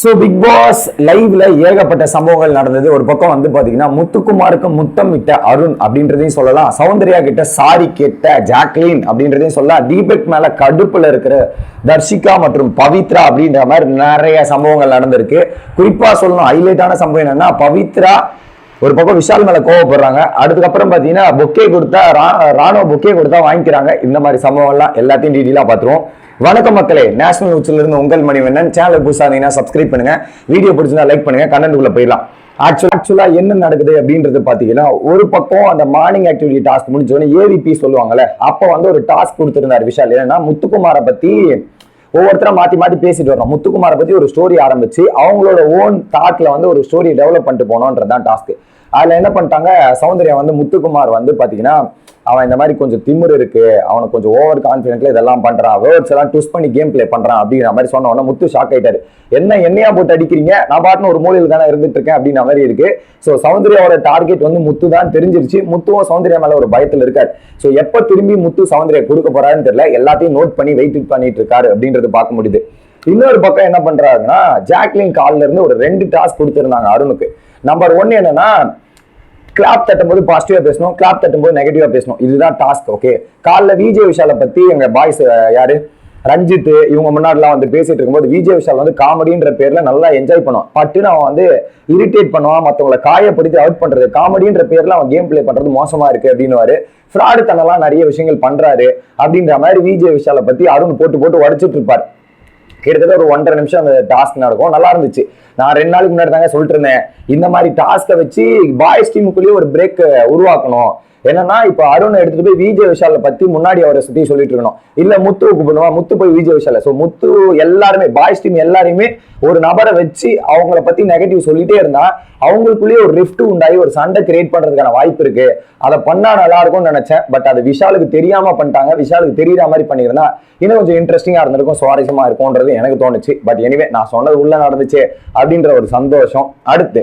So big pass லைவ்ல ஏகப்பட்ட சம்பவங்கள் நடந்தது. ஒரு பக்கம் வந்து பாத்தீங்கன்னா முத்துக்குமாருக்கு முத்தம் விட்ட அருண் அப்படின்றதையும் சொல்லலாம். சௌந்தர்யா கிட்ட சாரி கேட்ட ஜாக்லின் அப்படின்றதையும் சொல்லலாம். தீபக் மேல கடுப்புல இருக்கிற தர்ஷிகா மற்றும் பவித்ரா அப்படின்ற மாதிரி நிறைய சம்பவங்கள் நடந்திருக்கு. குறிப்பா சொல்லணும் ஹைலைட்டான சம்பவம் என்னன்னா பவித்ரா ஒரு பக்கம் விஷால் மேல கோவப்படுறாங்க. அதுக்கப்புறம் பாத்தீங்கன்னா பொக்கே கொடுத்தா ராணுவ பொக்கே கொடுத்தா வாங்கிக்கிறாங்க. இந்த மாதிரி சம்பவம் எல்லாம் எல்லாத்தையும் டீட்டெயிலா பாத்துருவோம். வணக்கம் மக்களே. நேஷனல் நியூஸ்ல இருந்து உங்கள் மணிவண்ணன். சேனல் புதுசா இருந்தீங்கன்னா சப்ஸ்கிரைப் பண்ணுங்க. வீடியோ பிடிச்சிருந்தா லைக் பண்ணுங்க. கண்டென்ட் உள்ள போயிடலாம். ஆக்சுவலா ஆக்சுவலா என்ன நடக்குது அப்படின்றது பாத்தீங்கன்னா ஒரு பக்கம் அந்த மார்னிங் ஆக்டிவிட்டி டாஸ்க் முடிஞ்சோடனே ஏவிபி சொல்லுவாங்கல்ல அப்போ வந்து ஒரு டாஸ்க் கொடுத்திருந்தாரு விஷால். என்னன்னா முத்துக்குமாரை பத்தி ஒவ்வொருத்தரும் மாத்தி மாத்தி பேசிட்டு வரோம் முத்துக்குமாரை பத்தி ஒரு ஸ்டோரி ஆரம்பிச்சு அவங்களோட ஓன் தாட்ல வந்து ஒரு ஸ்டோரி டெவலப் பண்ணிட்டு போனோன்றதுதான் டாஸ்க் அதுல என்ன பண்ணிட்டாங்க சௌந்தர்யா வந்து முத்துக்குமார் வந்து பாத்தீங்கன்னா அவன் இந்த மாதிரி கொஞ்சம் திமிரு இருக்கு அவனுக்கு கொஞ்சம் ஓவர் கான்ஃபிடென்ட்ல இதெல்லாம் பண்றான் வேர்ட்ஸ் எல்லாம் ட்விஸ்ட் பண்ணி கேம் பிளே பண்றான் அப்படிங்கிற மாதிரி சொன்ன உடனே முத்து ஷாக் ஆயிட்டாரு. என்ன என்னையா போட்டு அடிக்கிறீங்க? நான் பாட்டுன்னு ஒரு மூலையில் தானே இருந்துட்டு இருக்கேன் அப்படின்ற மாதிரி இருக்கு. ஸோ சௌந்தர்யாவோட டார்கெட் வந்து முத்து தான் தெரிஞ்சிருச்சு. முத்துவும் சௌந்தர்யா மேல ஒரு பயத்தில் இருக்காரு. ஸோ எப்ப திரும்பி முத்து சௌந்தர்யா கொடுக்க போறாருன்னு தெரியல. எல்லாத்தையும் நோட் பண்ணி வெயிட் பண்ணிட்டு இருக்காரு அப்படின்றது பார்க்க முடியுது. இன்னொரு பக்கம் என்ன பண்றாருன்னா ஜாக்லின் கால்ல இருந்து ஒரு ரெண்டு டாஸ்க் கொடுத்துருந்தாங்க அருணுக்கு. நம்பர் ஒன் என்னன்னா கிளாப் தட்டும்போது பாசிட்டிவா பேசணும். கிளாப் தட்டும்போது நெகட்டிவா பேசணும். இதுதான் டாஸ்க் ஓகே காலைல விஜய் விஷாலை பத்தி எங்க பாய்ஸ் யாரு? ரஞ்சித் இவங்க முன்னாடிலாம் வந்து பேசிட்டு இருக்கும்போது விஜய் விஷால் வந்து காமெடின்ற பேர்ல நல்லா என்ஜாய் பண்ணுவான் பட்டுன்னு அவன் வந்து இரிட்டேட் பண்ணுவான் மற்றவங்களை காயப்படுத்தி அவுட் பண்றது. காமெடின்ற பேர்ல அவன் கேம் ப்ளே பண்றது மோசமா இருக்கு அப்படின்னு ஃப்ராடு தனெல்லாம் நிறைய விஷயங்கள் பண்றாரு. அப்படின்ற மாதிரி விஜய் விஷாலை பத்தி அருண் போட்டு போட்டு உடைச்சிட்டு இருப்பார். கிட்டத்தட்ட ஒரு ஒன்றரை நிமிஷம் அந்த டாஸ்க் நடக்கும். நல்லா இருந்துச்சு. நான் ரெண்டு நாளுக்கு முன்னாடி தாங்க சொல்லிட்டு இருந்தேன். இந்த மாதிரி டாஸ்க்கை வச்சு பாய்ஸ் டீமுக்குள்ளேயே ஒரு பிரேக் உருவாக்கணும். என்னன்னா இப்ப அருண் எடுத்துட்டு போய் விஜய் விஷால பத்தி முன்னாடி அவரை சுத்தி சொல்லிட்டு இருக்கணும். இல்ல முத்து கூப்பிடுவா முத்து போய் விஜய் விஷால. சோ முத்து எல்லாருமே பாய்ஸ் டீம் எல்லாரையுமே ஒரு நபரை வச்சு அவங்கள பத்தி நெகட்டிவ் சொல்லிட்டே இருந்தா அவங்களுக்குள்ளேயே ஒரு ரிஃப்ட் உண்டாகி ஒரு சண்டை கிரியேட் பண்றதுக்கான வாய்ப்பு இருக்கு. அதை பண்ணா நல்லா இருக்கும்னு நினைச்சேன். பட் அது விஷாலுக்கு தெரியாம பண்ணிட்டாங்க. விஷாலுக்கு தெரியற மாதிரி பண்ணியிருந்தா இன்னும் கொஞ்சம் இன்ட்ரெஸ்டிங்கா இருந்திருக்கும் சுவாரஸ்யமா இருக்கும்ன்றது எனக்கு தோணுச்சு. பட் எனிவே நான் சொன்னது உள்ள நடந்துச்சு அப்படின்ற ஒரு சந்தோஷம். அடுத்து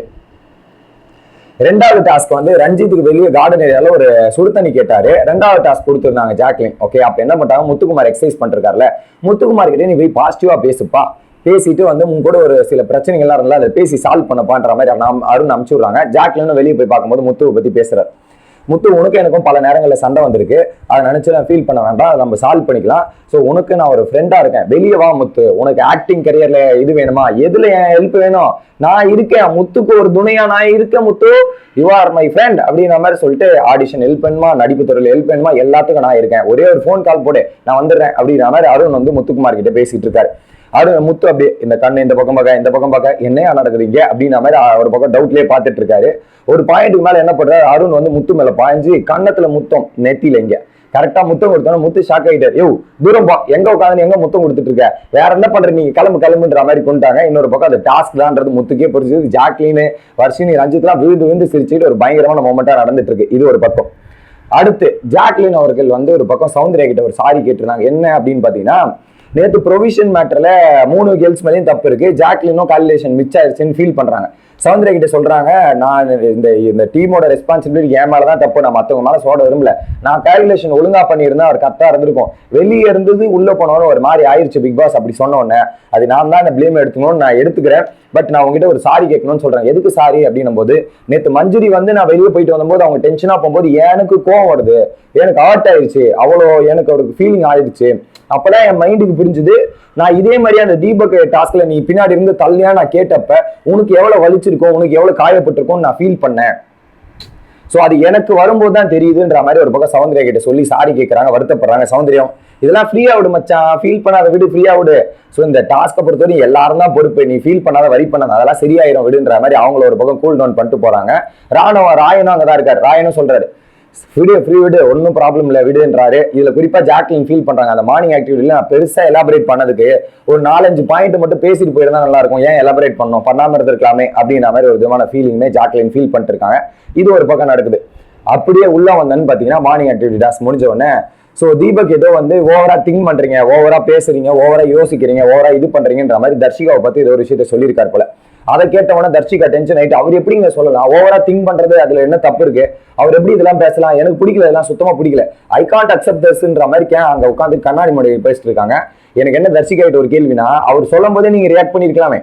ரெண்டாவது டாஸ்க் வந்து ரஞ்சித்துக்கு வெளியே கார்டன் ஏரியால ஒரு சுடுதண்ணி கேட்டாரு. ரெண்டாவது டாஸ்க் கொடுத்துருந்தாங்க ஜாக்லின். ஓகே அப்ப என்ன பண்ணிட்டாங்க? முத்துக்குமார் எக்ஸசைஸ் பண்ணிருக்காருல முத்துக்குமார் கிட்டே நீ போய் பாசிட்டிவா பேசுப்பா. பேசிட்டு வந்து உங்க கூட ஒரு சில பிரச்சனைகள்லாம் இருந்தாலும் அதை பேசி சால்வ் பண்ணப்பான்ற மாதிரி அருண் அனுப்பிச்சு விடுறாங்க. ஜாக்லின்னு வெளியே போய் பார்க்கும்போது முத்துவை பத்தி பேசுறாரு. முத்து உனக்கு எனக்கும் பல நேரங்களில் சண்டை வந்திருக்கு. அதை நினச்சி நான் ஃபீல் பண்ண வேண்டாம். அதை நம்ம சால்வ் பண்ணிக்கலாம். ஸோ உனக்கு நான் ஒரு ஃப்ரெண்டா இருக்கேன். வெளியே வா முத்து. உனக்கு ஆக்டிங் கரியரில் இது வேணுமா? எதுல என் ஹெல்ப் வேணும்? நான் இருக்கேன். முத்துக்கு ஒரு துணையா நான் இருக்கேன் Muthu. You are my friend அப்படின்ற மாதிரி சொல்லிட்டு ஆடிஷன் ஹெல்ப் வேணுமா? நடிப்பு துறையில் ஹெல்ப் வேணுமா? எல்லாத்துக்கும் நான் இருக்கேன். ஒரே ஒரு ஃபோன் கால் போடு. நான் வந்துடுறேன் அப்படின்ற மாதிரி அருண் வந்து முத்துக்குமார் கிட்ட பேசிட்டு இருக்காரு. அருண் முத்து அப்படியே இந்த கண்ணு இந்த பக்கம் பார்க்க இந்த பக்கம் பார்க்க என்னையா நடக்குதுங்க அப்படின்ற மாதிரி ஒரு பக்கம் டவுட்லேயே பார்த்துட்டு இருக்காரு ஒரு பாயிண்ட்டுக்கு மேலே என்ன பண்ணுறாரு அருண் வந்து முத்து மேலே பாய்ஞ்சு கண்ணத்தில் முத்தம் நெத்தியில் இங்கே. கரெக்டா முத்தம் கொடுத்தோம் முத்து ஷாக் ஆகிட்டார் யோ தூரம் பா. எங்க உட்காந்து எங்க முத்தம் கொடுத்துட்டு இருக்க வேற என்ன பண்ற நீங்க கிளம்பு கிளம்புன்ற மாதிரி கொண்டுட்டாங்க. இன்னொரு பக்கம் அந்த டாஸ்க் தான்ன்றது முத்துக்கே புரிஞ்சது. ஜாக்லின் வர்ஷினி ரஞ்சித்லாம் விழுந்து விழுந்து சிரிச்சுட்டு ஒரு பயங்கரமான மொமெண்டா நடந்துட்டு இருக்கு இது ஒரு பக்கம். அடுத்து ஜாக்லின் அவர்கள் வந்து ஒரு பக்கம் சௌந்தர்யா கிட்ட ஒரு சாரி கேட்டிருந்தாங்க. என்ன அப்படின்னு பாத்தீங்கன்னா நேற்று ப்ரொவிஷன் மேட்டரில் மூணு கேர்ள்ஸ் மேலேயும் தப்பு இருக்குது ஜாக்லினும் கால்குலேஷன் மிச் ஆயிருச்சுன்னு ஃபீல் பண்ணுறாங்க சவுந்தரே கிட்ட சொல்கிறாங்க நான் இந்த இந்த டீமோட ரெஸ்பான்சிபிலிட்டி என் மேலே தான் தப்பு. நான் மற்றவங்க மேலே சோட விரும்பல. நான் கால்குலேஷன் ஒழுங்காக பண்ணியிருந்தா அவர் கரெக்டாக இருந்திருக்கும். வெளியே இருந்தது உள்ளே போனவரும் ஒரு மாதிரி ஆயிடுச்சு பிக் பாஸ் அப்படி சொன்னோன்னே அது நான் தான் இந்த ப்ளேம் எடுத்துக்கணும்னு நான் எடுத்துக்கிறேன். பட் நான் உங்ககிட்ட ஒரு சாரி கேட்கணும்னு சொல்கிறேன் எதுக்கு சாரி அப்படின்னும் போது நேற்று மஞ்சுரி வந்து நான் வெளியே போயிட்டு வந்தபோது அவங்க டென்ஷனாக போகும்போது எனக்கு கோவம் வருது. எனக்கு ஹார்ட் ஆயிடுச்சு அவ்வளோ எனக்கு ஒரு ஃபீலிங் ஆயிடுச்சு. அப்பதான் என் மைண்டுக்கு புரிஞ்சுது. நான் இதே மாதிரி அந்த தீபக் டாஸ்க்ல நீ பின்னாடி இருந்து தள்ளியா நான் கேட்டப்ப உனக்கு எவ்வளவு வலிச்சிருக்கோம் உனக்கு எவ்வளவு காயப்பட்டிருக்கோம் நான் ஃபீல் பண்ணேன். சோ அது எனக்கு வரும்போது தான் தெரியுதுன்ற மாதிரி ஒரு பக்கம் சௌந்தர்யா கிட்ட சொல்லி சாரி கேட்குறாங்க வருத்தப்படுறாங்க. சௌந்தர்யம் இதெல்லாம் ஃப்ரீயா விடு மச்சான். ஃபீல் பண்ணாத விடு ஃப்ரீயா விடு ஸோ இந்த டாஸ்க்கை பொறுத்தவரை எல்லாரும் தான் பொறுப்பு. நீ ஃபீல் பண்ணாத வரி பண்ணாத. அதெல்லாம் சரியாயிரும் விடுன்ற மாதிரி அவங்கள ஒரு பக்கம் கூல் டவுன் பண்ணிட்டு போறாங்க. ராணுவ ராயனும் அங்கதான் இருக்காரு. ராயனும் சொல்றாரு வீடியோ ஃப்ரீ விடு ஒன்றும் ப்ராப்ளம் இல்லை வீடியோன்றாரு இதில் குறிப்பாக ஜாக்லின் ஃபீல் பண்ணுறாங்க அந்த மார்னிங் ஆக்டிவிட்டியில் நான் பெருசாக எலாபரேட் பண்ணதுக்கு ஒரு நாலஞ்சு பாயிண்ட் மட்டும் பேசிட்டு போயிருந்தா நல்லாயிருக்கும் ஏன் எலாபரேட் பண்ணோம் பண்ணாமல் இருந்திருக்கலாமே அப்படின்ற மாதிரி ஒரு விதமான ஃபீலிங்னே ஜாக்லின் ஃபீல் பண்ணிட்டு இருக்காங்க இது ஒரு பக்கம் நடக்குது. அப்படியே உள்ள வந்தேன்னு பார்த்தீங்கன்னா மார்னிங் ஆக்டிவிட்டி டாஸ் முடிஞ்ச உடனே ஸோ தீபக் ஏதோ வந்து ஓவராக திங்க் பண்ணுறீங்க ஓவராக பேசுறீங்க ஓவராக யோசிக்கிறீங்க ஓவராக இது பண்ணுறீங்கன்ற மாதிரி தர்ஷிகாவை பற்றி ஏதோ ஒரு விஷயத்த சொல்லியிருக்காரு போல. அதை கேட்டவொடனே தர்ஷிகா டென்ஷன் ஆயிட்டு அவர் எப்படிங்க சொல்லலாம்? ஓவரா திங்க் பண்றது அதுல என்ன தப்பு இருக்கு? அவர் எப்படி இதெல்லாம் பேசலாம்? எனக்கு பிடிக்கல இதெல்லாம் சுத்தமா பிடிக்கல. ஐ காண்ட் அக்செப்ட் தர்ஸ்ன்ற மாதிரி கே அங்க உட்காந்து கண்ணாடி முடி பேசிட்டு இருக்காங்க. எனக்கு என்ன தர்ஷிகாயிட்ட ஒரு கேள்வினா அவர் சொல்லும் போதே நீங்க ரியாக்ட் பண்ணிருக்கலாமே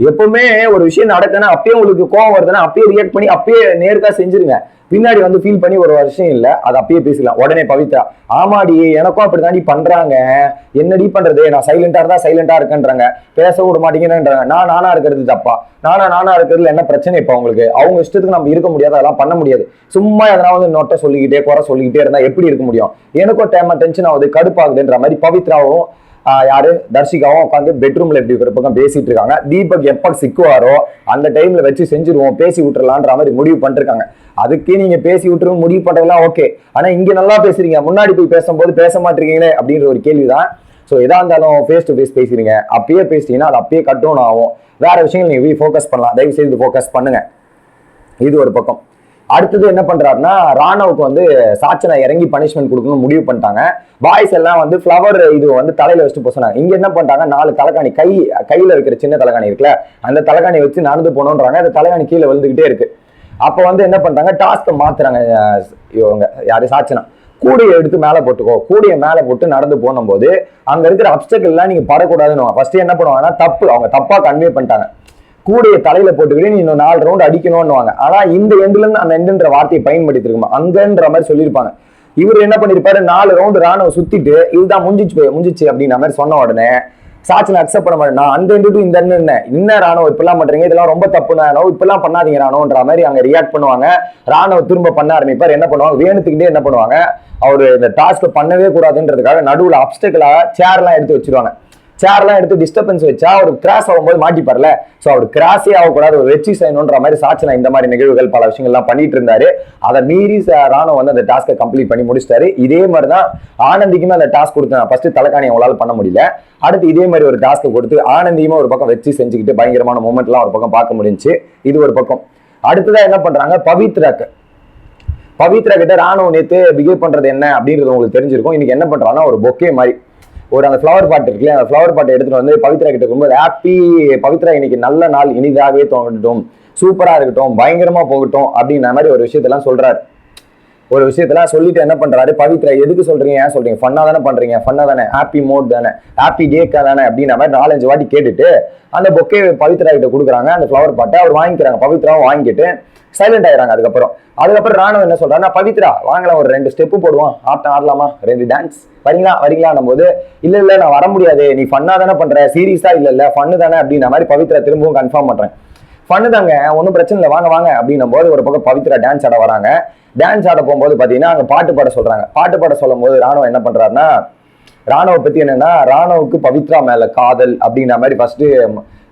எப்பவுமே ஒரு விஷயம் நடக்குதுன்னா அப்பயே உங்களுக்கு கோவம் வருதுன்னா அப்பயே ரியாக்ட் பண்ணி அப்பயே நேருக்கா செஞ்சிருங்க. பின்னாடி வந்து ஃபீல் பண்ணி ஒரு வருஷம் இல்லை அது அப்பயே பேசலாம் உடனே பவித்ரா ஆமாடி எனக்கும் அப்படி தாண்டி பண்றாங்க. என்னடி பண்றது? நான் சைலண்டா இருந்தா சைலண்டா இருக்கேன்றாங்க. பேச விட மாட்டேங்கிறேன்றாங்க. நான் நானா இருக்கிறது தப்பா? நானா நானா இருக்கிறதுல என்ன பிரச்சனை இப்போ அவங்களுக்கு? அவங்க இஷ்டத்துக்கு நம்ம இருக்க முடியாது அதெல்லாம் பண்ண முடியாது. சும்மா எதனா வந்து நொட்டை சொல்லிக்கிட்டே குறை சொல்லிக்கிட்டே இருந்தா எப்படி இருக்க முடியும்? எனக்கும் டேம டென்ஷன் ஆகுது கடுப்பாகுதுன்ற மாதிரி பவித்ராவும் யாரு? தர்ஷிகாவும் உட்காந்து பெட்ரூம்ல எப்படி இருக்கிற பக்கம் பேசிட்டு இருக்காங்க. தீபக் எப்ப சிக்குவாரோ அந்த டைம்ல வச்சு செஞ்சிருவோம் பேசி விட்டுறலான்ற மாதிரி முடிவு பண்ணிருக்காங்க. அதுக்கே நீங்க பேசி விட்டுருவோம் முடிவு பண்றதெல்லாம் ஓகே ஆனா இங்க நல்லா பேசுறீங்க. முன்னாடி போய் பேசும்போது பேச மாட்டீங்களே அப்படின்ற ஒரு கேள்விதான். ஸோ எதா இருந்தாலும் ஃபேஸ் டு ஃபேஸ் பேசுறீங்க அப்பயே பேசிட்டீங்கன்னா அது அப்பயே கட்டோன் ஆகும். வேற விஷயங்கள் நீங்க ஃபோக்கஸ் பண்ணலாம். தயவு செய்து ஃபோக்கஸ் பண்ணுங்க. இது ஒரு பக்கம். அடுத்தது என்ன பண்றாருன்னா ராணவுக்கு வந்து சாச்சனை இறங்கி பனிஷ்மெண்ட் கொடுக்கணும் முடிவு பண்ணிட்டாங்க. பாய்ஸ் எல்லாம் வந்து ஃப்ளவர் இது வந்து தலையில வச்சுட்டு போக சொன்னாங்க. இங்க என்ன பண்ணிட்டாங்க? நாலு தலைகாணி கை கையில இருக்கிற சின்ன தலைகாணி இருக்குல்ல அந்த தலைகாணி வச்சு நடந்து போகணுன்றாங்க அந்த தலைகாணி கீழே விழுந்துகிட்டே இருக்கு. அப்போ வந்து என்ன பண்றாங்க டாஸ்க்கை மாத்துறாங்க இவங்க யாரு? சாச்சனா கூடையை எடுத்து மேலே போட்டுக்கோ. கூடையை மேலே போட்டு நடந்து போனும்போது அங்க இருக்கிற அப்டக்கல் நீங்கள் நீங்க படக்கூடாதுன்னு ஃபர்ஸ்ட் என்ன பண்ணுவாங்கன்னா தப்பு அவங்க தப்பா கன்வே பண்ணிட்டாங்க. கூடையை தலையில போட்டுக்கிட்டு நீ இன்னும் நாலு ரவுண்ட் அடிக்கணும்னுவாங்க ஆனா இந்த எண்ட்ல இருந்து அந்த எண்டுன்ற வார்த்தையை பயன்படுத்திருக்குமா அங்கன்ற மாதிரி சொல்லியிருப்பாங்க. இவர் என்ன பண்ணிருப்பாரு நாலு ரவுண்டு ராணுவம் சுத்திட்டு இதுதான் முடிஞ்சிச்சு போய் முஞ்சிச்சு அப்படின்ற மாதிரி சொன்ன உடனே சாட்சியில் அக்செப்ட் பண்ண மாட்டேன் நான் அந்த எண்டு இந்த என்ன? என்ன இன்ன ராணுவம் இப்பெல்லாம் பண்றீங்க? இதெல்லாம் ரொம்ப தப்பு ராணுவம் இப்பெல்லாம் பண்ணாதீங்க ராணுவன்ற மாதிரி அங்க ரியாக்ட் பண்ணுவாங்க. ராணுவ திரும்ப பண்ண ஆரம்பிப்பார். என்ன பண்ணுவாங்க? வேணுத்துக்கிட்டே என்ன பண்ணுவாங்க? அவர் இந்த டாஸ்க் பண்ணவே கூடாதுன்றதுக்காக நடுவுல அப்டக்கலா சேர்லாம் எடுத்து வச்சிருவாங்க. சேர்லாம் எடுத்து டிஸ்டர்பன்ஸ் வச்சா அவர் கிராஸ் ஆகும்போது மாட்டிப்பார்ல. ஸோ அவர் கிராஸே ஆகக்கூடாது ஒரு வெற்றி செய்யணுன்ற மாதிரி சாட்சினா இந்த மாதிரி நிகழ்வுகள் பல விஷயங்கள்லாம் பண்ணிட்டு இருந்தாரு. அதை மீறி ச- ராணுவ வந்து அந்த டாஸ்க்கை கம்ப்ளீட் பண்ணி முடிச்சிட்டாரு. இதே மாதிரி தான் ஆனந்திக்குமே அந்த டாஸ்க் கொடுத்தேன். ஃபர்ஸ்ட் தலைக்காணி அவங்களால பண்ண முடியல. அடுத்து இதே மாதிரி ஒரு டாஸ்க்கை கொடுத்து ஆனந்தியுமே ஒரு பக்கம் வெற்றி செஞ்சுக்கிட்டு பயங்கரமான மூமெண்ட்லாம் ஒரு பக்கம் பார்க்க முடிஞ்சுச்சு. இது ஒரு பக்கம். அடுத்ததான் என்ன பண்றாங்க? பவித்ராக்கு. பவித்ரா கிட்ட ராணுவ நேத்து பிஹேவ் பண்றது என்ன அப்படின்றது உங்களுக்கு தெரிஞ்சிருக்கும். இன்னைக்கு என்ன பண்றாங்கன்னா ஒரு பொக்கே மாதிரி. ஒரு அந்த ஃப்ளவர் பாட் இருக்குல்ல அந்த ஃப்ளவர் பாட்டை எடுத்துட்டு வந்து பவித்ரா கிட்ட இருக்கும்போது ஹாப்பி பவித்ரா இன்னைக்கு நல்ல நாள் இனிதாகவே தோங்கட்டும் சூப்பரா இருக்கட்டும் பயங்கரமா போகட்டும் அப்படின்ற மாதிரி ஒரு விஷயத்தெல்லாம் சொல்றாரு. ஒரு விஷயத்தெல்லாம் சொல்லிட்டு என்ன பண்றாரு? பவித்ரா எதுக்கு சொல்றீங்க? ஏன் சொல்றீங்க? ஃபன்னா தானே பண்றீங்க. ஃபன்னா தானே. ஹாப்பி மோட் தானே. ஹாப்பி டேக்கா தானே அப்படின்ற மாதிரி நாலஞ்சு வாட்டி கேட்டுட்டு அந்த பொக்கே பவித்ரா கிட்ட கொடுக்குறாங்க. அந்த ஃப்ளவர் பாட்டை அவர் வாங்கிக்கிறாங்க. பவித்ராவும் வாங்கிட்டு சைலண்ட் ஆயிடுறாங்க அதுக்கப்புறம். அதுக்கப்புறம் ராணுவ என்ன சொல்றாருன்னா பவித்ரா வாங்கலாம். ஒரு ரெண்டு ஸ்டெப்பு போடுவோம். ஆட்டம் ஆடலாமா? ரெண்டு டான்ஸ் வரீங்களா? வரீங்களான் போது இல்ல இல்ல நான் வர முடியாது நீ ஃபன்னா தானே பண்ற. சீரியஸா இல்ல இல்ல. ஃபன்னு தானே அப்படின்ற மாதிரி பவித்ரா திரும்பவும் கன்ஃபார்ம் பண்றேன் ஃபன்னு தாங்க ஒன்றும் பிரச்சனை இல்லை. வாங்க வாங்க அப்படின்னும் போது ஒரு பக்கம் பவித்ரா டான்ஸ் ஆட வராங்க. டான்ஸ் ஆட போகும்போது பார்த்தீங்கன்னா அங்கே பாட்டு பாட சொல்கிறாங்க பாட்டு பாட சொல்லும் போது ராணுவம் என்ன பண்ணுறாருன்னா ராணுவை பற்றி என்னென்னா ராணுவுக்கு பவித்ரா மேலே காதல் அப்படின்ற மாதிரி ஃபஸ்ட்டு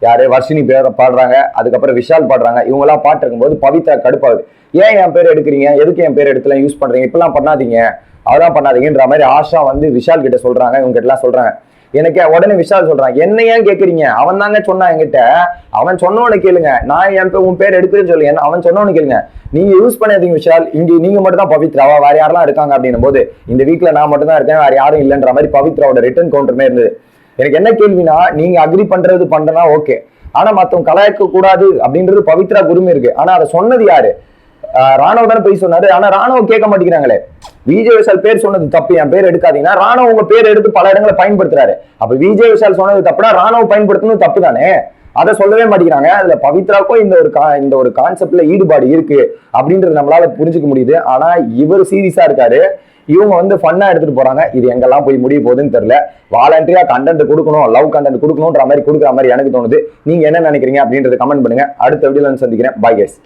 யாரு? வர்ஷினி பேர் பாடுறாங்க. அதுக்கப்புறம் விஷால் பாடுறாங்க. இவங்கெல்லாம் பாட்டு இருக்கும்போது பவித்ரா கடுப்பாகுது. ஏன் என் பேர் எடுக்கிறீங்க? எதுக்கு என் பேர் எடுத்துலாம் யூஸ் பண்ணுறீங்க இப்பெல்லாம் பண்ணாதீங்க. அதெல்லாம் பண்ணாதீங்கன்ற மாதிரி ஆஷா வந்து விஷால் கிட்ட சொல்கிறாங்க இவங்க கிட்டலாம் சொல்கிறாங்க எனக்கு உடனே விஷால் சொல்றான் என்ன ஏன் கேக்குறீங்க? அவன் தாங்க சொன்னான் என்கிட்ட. அவன் சொன்னவனை கேளுங்க. நான் என் உன் பேர் எடுக்கிறேன்னு சொல்லி அவன் சொன்னவனு கேளுங்க. நீங்க யூஸ் பண்ணாதீங்க விஷால். இங்க நீங்க மட்டும் தான் பவித்ராவா வேற யாரெல்லாம் இருக்காங்க? அப்படின்னும் போது இந்த வீக்ல நான் மட்டும் தான் இருக்கேன் வேற யாரும் இல்லைன்ற மாதிரி பவித்ராவோட ரிட்டர்ன் கவுண்டருமே இருந்தது. எனக்கு என்ன கேள்வினா நீங்க அக்ரி பண்றது பண்றனா ஓகே ஆனா மத்தவங்க கலாய்க்க கூடாது அப்படின்றது பவித்ரா குருமே இருக்கு. ஆனா அதை சொன்னது யாரு? ராணுவ தானே போய் சொன்னாரு. ஆனா ராணுவம் கேட்க மாட்டேங்கிறாங்களே. விஜய் விஷால் பேர் சொன்னது தப்பு. என் பேர் எடுக்காதீங்கன்னா ராணுவ உங்க பேர் எடுத்து பல இடங்களை பயன்படுத்துறாரு. அப்ப விஜய் விஷால் சொன்னது தப்புனா ராணுவ பயன்படுத்தணும் தப்பு தானே அதை சொல்லவே மாட்டேங்கிறாங்க. அதுல பவித்ராக்கும் இந்த ஒரு கா- இந்த ஒரு கான்செப்ட்ல ஈடுபாடு இருக்கு அப்படின்றது நம்மளால புரிஞ்சுக்க முடியுது. ஆனா இவர் சீரியஸா இருக்காரு. இவங்க வந்து ஃபன்னா எடுத்துட்டு போறாங்க. இது எங்கெல்லாம் போய் முடிய போகுதுன்னு தெரியல. வாலண்டரியா கண்டென்ட் கொடுக்கணும் லவ் கண்டென்ட் கொடுக்கணும்ன்ற மாதிரி கொடுக்குற மாதிரி எனக்கு தோணுது. நீங்க என்ன நினைக்கிறீங்க அப்படின்றத கமெண்ட் பண்ணுங்க. அடுத்த வீடியோல சந்திக்கிறேன். பாய் கேஸ்